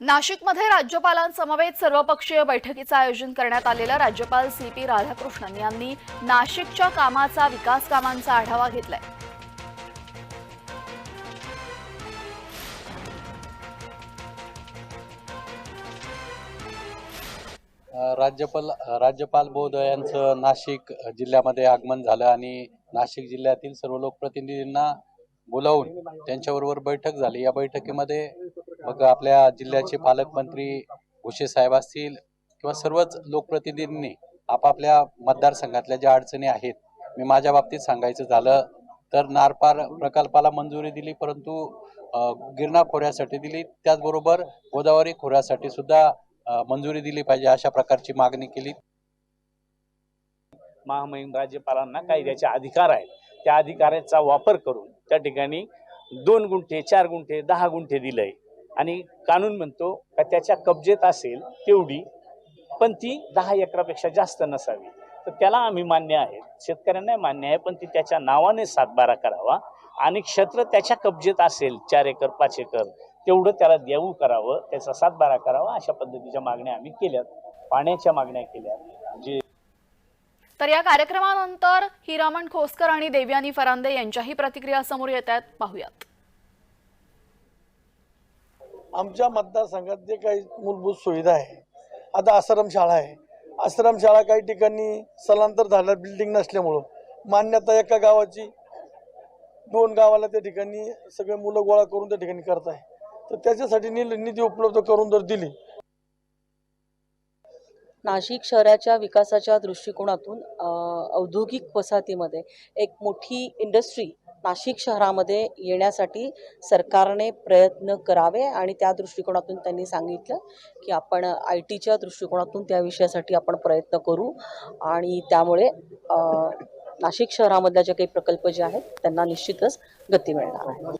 नाशिकमध्ये राज्यपालांसमवेत सर्वपक्षीय बैठकीचं आयोजन करण्यात आलेलं राज्यपाल सी पी राधाकृष्णन यांनी नाशिकच्या कामाचा विकास कामांचा आढावा घेतलाय. राज्यपाल राज्यपाल बोध यांचं नाशिक जिल्ह्यामध्ये आगमन झालं आणि नाशिक जिल्ह्यातील सर्व लोकप्रतिनिधींना बोलावून त्यांच्याबरोबर बैठक झाली. या बैठकीमध्ये मग आपल्या जिल्ह्याचे पालकमंत्री भुसे साहेब असतील किंवा सर्वच लोकप्रतिनिधींनी आपापल्या मतदारसंघातल्या ज्या अडचणी आहेत मी माझ्या बाबतीत सांगायचं झालं तर नारपार प्रकल्पाला मंजुरी दिली परंतु गिरणा खोऱ्यासाठी दिली. त्याचबरोबर गोदावरी खोऱ्यासाठी सुद्धा मंजुरी दिली पाहिजे अशा प्रकारची मागणी केली. महामहिम राज्यपालांना कायद्याचे अधिकार आहेत. त्या अधिकाराचा वापर करून त्या ठिकाणी दोन गुंठे चार गुंठे दहा गुंठे दिले आणि कानून म्हणतो का त्याच्या कब्जेत असेल तेवढी पण ती दहा एकरापेक्षा जास्त नसावी. तर त्याला आम्ही मान्य आहे. शेतकऱ्यांना मान्य आहे पण ती त्याच्या नावाने सातबारा करावा आणि क्षेत्र त्याच्या कब्जेत असेल चार एकर पाच एकर तेवढं त्याला देऊ करावं त्याचा सातबारा करावा अशा पद्धतीच्या मागण्या आम्ही केल्यात. पाण्याच्या मागण्या केल्या जे म्हणजे तर या कार्यक्रमानंतर हिरामण खोसकर आणि देवयानी फरांदे यांच्याही प्रतिक्रिया समोर येत आहेत. पाहूयात. आमच्या मतदारसंघात जे काही मूलभूत सुविधा आहे आता आश्रमशाळा आहे. आश्रमशाळा काही ठिकाणी स्थलांतर झाल्या बिल्डिंग नसल्यामुळं मान्यता एका गावाची दोन गावाला त्या ठिकाणी सगळे मुलं गोळा करून त्या ठिकाणी करत आहे तर त्याच्यासाठी निधी उपलब्ध करून जर दिली. नाशिक शहराच्या विकासाच्या दृष्टिकोनातून औद्योगिक वसाहतीमध्ये एक मोठी इंडस्ट्री नाशिक शहरामध्ये येण्यासाठी सरकारने प्रयत्न करावे आणि त्या दृष्टिकोनातून त्यांनी सांगितलं की आपण आय टीच्या दृष्टिकोनातून त्या विषयासाठी आपण प्रयत्न करू. आणि त्यामुळे नाशिक शहरामधल्या जे काही प्रकल्प जे आहेत त्यांना निश्चितच गती मिळणार आहे.